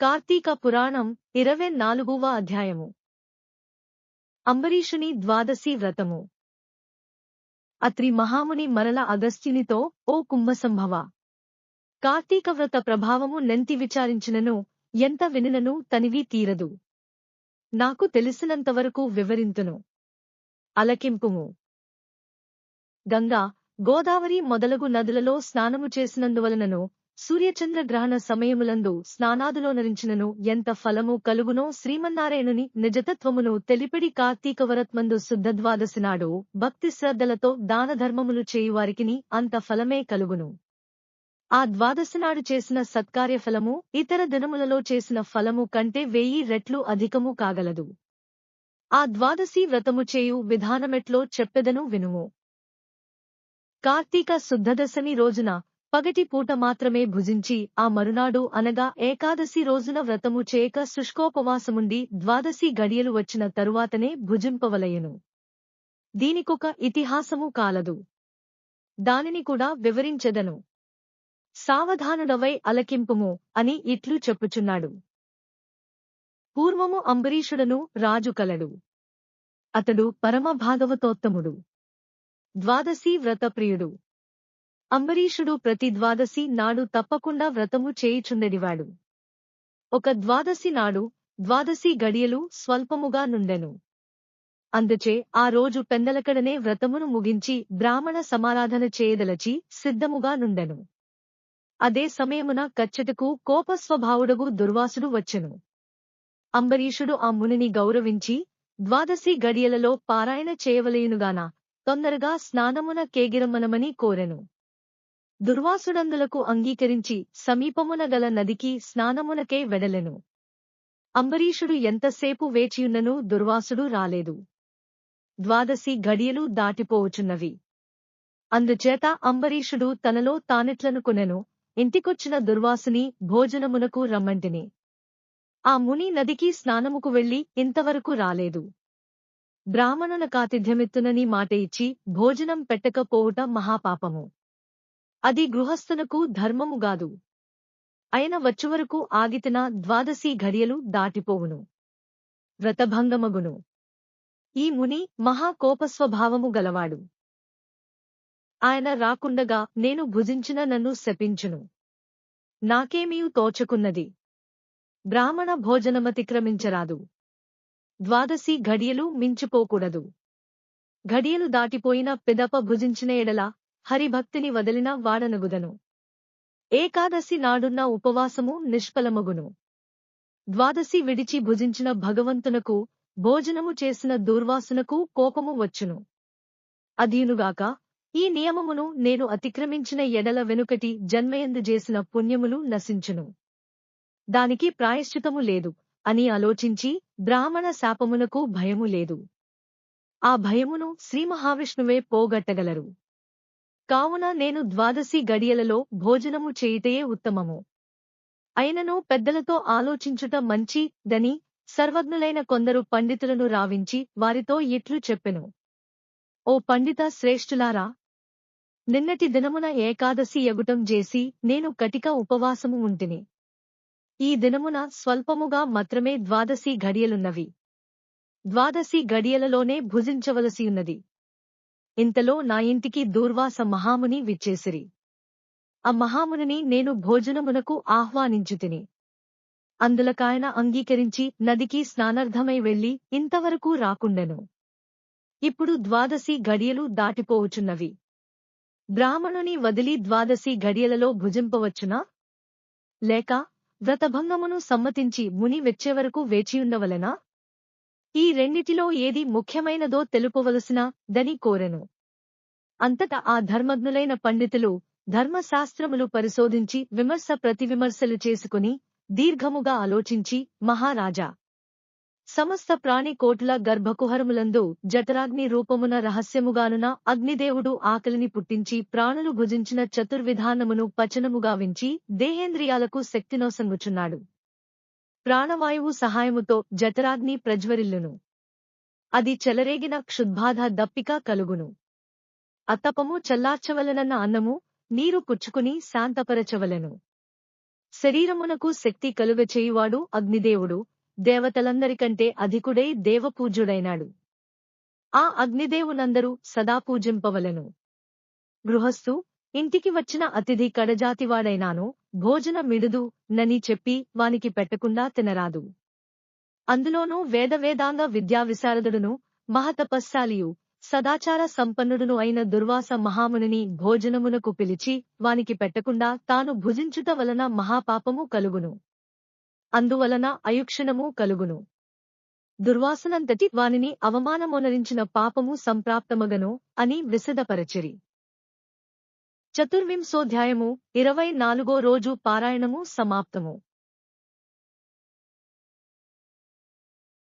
కార్తీక పురాణం ఇరవై నాలుగవ అధ్యాయము. అంబరీషుని ద్వాదశి వ్రతము. అత్రి మహాముని మరల అగస్త్యునితో ఓ కుంభసంభవ! కార్తీక వ్రత ప్రభావము నెంతి విచారించినను ఎంత వినినను తనివి తీరదు. నాకు తెలిసినంతవరకు వివరింతును. అలకింపుము. గంగా గోదావరి మొదలగు నదులలో స్నానము చేసినందువలనను సూర్యచంద్ర గ్రహణ సమయములందు స్నానాదులోనరించినను ఎంత ఫలము కలుగునో శ్రీమన్నారాయణుని నిజతత్వమును తెలిపిడి కార్తీక వరత్మందు నాడు భక్తి శ్రద్ధలతో దానధర్మములు చేయువారికిని అంత ఫలమే కలుగును. ఆ ద్వాదశి నాడు చేసిన సత్కార్య ఫలము ఇతర దినములలో చేసిన ఫలము కంటే వెయ్యి రెట్లు అధికము కాగలదు. ఆ ద్వాదశి వ్రతము చేయు విధానమెట్లో చెప్పెదను వినుము. కార్తీక శుద్ధదశమి రోజున పగటి పూట మాత్రమే భుజించి ఆ మరునాడు అనగా ఏకాదశి రోజున వ్రతము చేయక శుష్కోపవాసముండి ద్వాదశి గడియలు వచ్చిన తరువాతనే భుజింపవలయను. దీనికొక ఇతిహాసము కాలదు. దానిని కూడా వివరించెదను. సావధానుడవై అలకింపుము అని ఇట్లు చెప్పుచున్నాడు. పూర్వము అంబరీషుడను రాజు కలడు. అతడు పరమ భాగవతోత్తముడు ద్వాదశీ వ్రతప్రియుడు. అంబరీషుడు ప్రతి ద్వాదశి నాడు తప్పకుండా వ్రతము చేయుచుండెడివాడు. ఒక ద్వాదశి నాడు ద్వాదశి గడియలు స్వల్పముగా నుండెను. అందుచే ఆ రోజు పెందలకడనే వ్రతమును ముగించి బ్రాహ్మణ సమారాధన చేయదలచి సిద్ధముగా నుండెను. అదే సమయమున కచ్చటకు కోపస్వభావుడగు దుర్వాసుడు వచ్చెను. అంబరీషుడు ఆ మునిని గౌరవించి ద్వాదశి గడియలలో పారాయణ చేయవలయునుగాన తొందరగా స్నానమున కేగిరమ్మనమని కోరెను. దుర్వాసుడందులకు అంగీకరించి సమీపమున గల నదికి స్నానమునకే వెడలెను. అంబరీషుడు ఎంతసేపు వేచియున్ననూ దుర్వాసుడు రాలేదు. ద్వాదశి గడియలు దాటిపోవుచున్నవి అందుచేత అంబరీషుడు తనలో తానెట్లనుకొనెను ఇంటికొచ్చిన దుర్వాసుని భోజనమునకు రమ్మంటిని. ఆ ముని నదికి స్నానముకు వెళ్ళి ఇంతవరకు రాలేదు. బ్రాహ్మణుల కాతిథ్యమెత్తునని మాట ఇచ్చి భోజనం పెట్టకపోవుట మహాపాపము. అది గృహస్థునకు ధర్మముగాదు అయిన వచ్చువరకు ఆగితిన ద్వాదశి ఘడియలు దాటిపోవును. వ్రతభంగమగును. ఈ ముని మహాకోపస్వభావము గలవాడు. ఆయన రాకుండగా నేను భుజించిన నన్ను శపించును. నాకేమీయు తోచకున్నది. బ్రాహ్మణ భోజనమతిక్రమించరాదు. ద్వాదశి ఘడియలు మించిపోకూడదు. ఘడియలు దాటిపోయిన పిదప భుజించిన ఎడల హరిభక్తిని వదిలిన వాడనగుదను. ఏకాదశి నాడున్న ఉపవాసము నిష్ఫలమగును. ద్వాదశి విడిచి భుజించిన భగవంతునకు భోజనము చేసిన దుర్వాసునకు కోపము వచ్చును. అదీనుగాక ఈ నియమమును నేను అతిక్రమించిన ఎడల వెనుకటి జన్మయందు చేసిన పుణ్యములు నశించును. దానికి ప్రాయశ్చితము లేదు అని ఆలోచించి బ్రాహ్మణ శాపమునకు భయము లేదు. ఆ భయమును శ్రీ మహావిష్ణువే పోగొట్టగలరు. కావున నేను ద్వాదశి గడియలలో భోజనము చేయుటయే ఉత్తమము. అయినను పెద్దలతో ఆలోచించుట మంచి దని సర్వజ్ఞులైన కొందరు పండితులను రావించి వారితో ఇట్లు చెప్పెను. ఓ పండిత శ్రేష్ఠులారా! నిన్నటి దినమున ఏకాదశి ఎగుటం చేసి నేను కటిక ఉపవాసము ఉంటిని. ఈ దినమున స్వల్పముగా మాత్రమే ద్వాదశి గడియలున్నవి. ద్వాదశి గడియలలోనే భుజించవలసియున్నది ఇంతలో నా ఇంటికి దూర్వాస మహాముని విచ్చేసిరి. ఆ మహామునిని నేను భోజనమునకు ఆహ్వానించుతిని. అందులకాయన అంగీకరించి నదికి స్నానార్థమై వెళ్ళి ఇంతవరకు రాకుండెను. ఇప్పుడు ద్వాదశి గడియలు దాటిపోవచున్నవి బ్రాహ్మణుని వదిలి ద్వాదశి గడియలలో భుజింపవచ్చునా? లేక వ్రతభంగమును సమ్మతించి ముని వెచ్చేవరకు వేచియుండవలెనా? ఈ రెండిటిలో ఏది ముఖ్యమైనదో తెలుపవలసిన దని కోరెను. అంతటా ఆ ధర్మజ్ఞులైన పండితులు ధర్మశాస్త్రములు పరిశోధించి విమర్శ ప్రతివిమర్శలు చేసుకుని దీర్ఘముగా ఆలోచించి మహారాజా. సమస్త ప్రాణికోటుల గర్భకుహరములందు జఠరాగ్ని రూపమున రహస్యముగానున అగ్నిదేవుడు ఆకలిని పుట్టించి ప్రాణులు భుజించిన చతుర్విధానమును పచనముగా వించి దేహేంద్రియాలకు శక్తినోసంగుచున్నాడు. ప్రాణవాయువు సహాయముతో జఠరాగ్ని ప్రజ్వరిల్లును. అది చెలరేగిన క్షుద్బాధ దప్పిక కలుగును. అత్తపము చల్లార్చవలనన్న అన్నము నీరు పుచ్చుకుని శాంతపరచవలెను. శరీరమునకు శక్తి కలుగచేయువాడు అగ్నిదేవుడు దేవతలందరికంటే అధికుడై దేవపూజ్యుడైనాడు. ఆ అగ్నిదేవునందరూ సదా పూజింపవలెను. గృహస్థు ఇంటికి వచ్చిన అతిథి కడజాతివాడైనాను భోజన మిడుదు నని చెప్పి వానికి పెట్టకుండా తినరాదు. అందులోనూ వేదవేదాంగ విద్యా విశారదుడును మహతపస్శాలియు సదాచార సంపన్నుడును అయిన దుర్వాస మహామునిని భోజనమునకు పిలిచి వానికి పెట్టకుండా తాను భుజించుట వలన మహాపాపము కలుగును. అందువలన అయుక్షణము కలుగును. దుర్వాసనంతటి వానిని అవమానమొనరించిన పాపము సంప్రాప్తమగను అని విశదపరచిరి చతుర్వింశోధ్యాయము ఇరవై నాలుగో రోజు పారాయణము సమాప్తము.